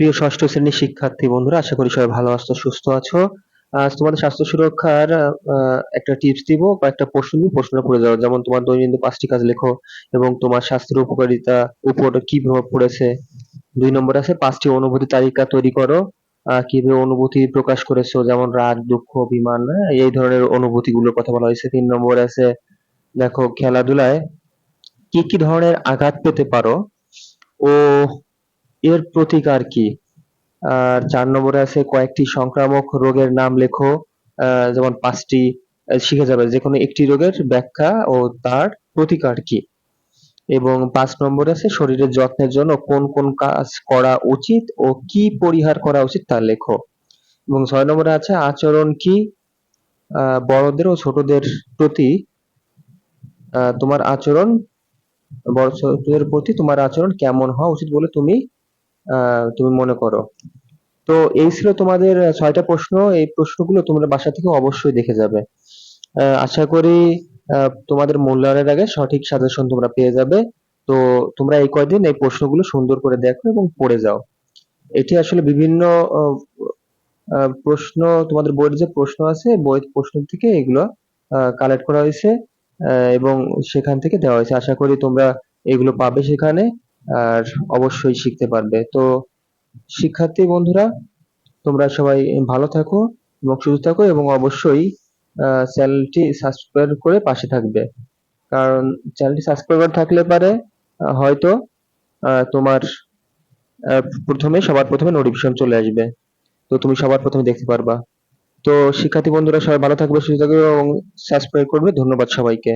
প্রিয় ষষ্ঠ শ্রেণির শিক্ষার্থী বন্ধুরা আশা করি সবাই ভালো আছো সুস্থ আছো। আজ তোমাদের স্বাস্থ্য সুরক্ষার একটা টিপস দিব বা একটা প্রশ্ন দিব প্রশ্নটা পড়ে যাও। যেমন তোমার দৈনন্দিন পাঁচটি কাজ লেখো এবং তোমার স্বাস্থ্যের উপকারিতা উপর কি প্রভাব পড়েছে। দুই নম্বর আছে পাঁচটি অনুভূতি তালিকা তৈরি করো। কীভাবে অনুভূতি প্রকাশ করেছ যেমন রাগ দুঃখ অভিমান হ্যাঁ, এই ধরনের অনুভূতি গুলোর কথা বলা হয়েছে। তিন নম্বর আছে দেখো খেলাধুলায় কি কি ধরনের আঘাত পেতে পারো ও এর প্রতিকার কি? আর চার নম্বরে আছে কয়েকটি সংক্রামক রোগের নাম লেখো। যেমন পাঁচটি শিখে যাবে। যে কোনো একটি রোগের ব্যাখ্যা ও তার প্রতিকার কি। এবং পাঁচ নম্বরে আছে শরীরের যত্নের জন্য কোন কোন কাজ করা উচিত ও কি পরিহার করা উচিত তা লেখো। এবং ছয় নম্বরে আছে আচরণ কি? বড়দের ও ছোটদের প্রতি তোমার আচরণ, বড় ছোটদের প্রতি তোমার আচরণ কেমন হওয়া উচিত বলে তুমি তুমি মনে করো। তো এই ছিল তোমাদের ছয়টা প্রশ্ন। এই প্রশ্নগুলো তোমরা বাসা থেকে অবশ্যই দেখে যাবে। আশা করি তোমাদের মূল্যায়নের আগে সঠিক সাজেশন তোমরা পেয়ে যাবে। তো তোমরা এই কয়দিন এই প্রশ্নগুলো সুন্দর করে দেখো এবং পড়ে যাও। এটি আসলে বিভিন্ন প্রশ্ন, তোমাদের বইয়ের যে প্রশ্ন আছে, বইয়ের প্রশ্ন থেকে এগুলো কালেক্ট করা হয়েছে এবং সেখান থেকে দেওয়া হয়েছে। আশা করি তোমরা এগুলো পাবে সেখানে। আর অবশ্যই শিখতে পারবে। তো শিক্ষার্থী বন্ধুরা, তোমরা সবাই ভালো থাকো এবং সুস্থ থাকো এবং অবশ্যই চ্যানেলটি সাবস্ক্রাইব করে পাশে থাকবে। কারণ চ্যানেলটি সাবস্ক্রাইব করা থাকলে পারে হয়তো তোমার প্রথমে, সবার প্রথমে নোটিফিকেশন চলে আসবে। তো তুমি সবার প্রথমে দেখতে পারবা। তো শিক্ষার্থী বন্ধুরা, সবাই ভালো থাকবে, সুস্থ থাকবে এবং সাবস্ক্রাইব করবে। ধন্যবাদ সবাইকে।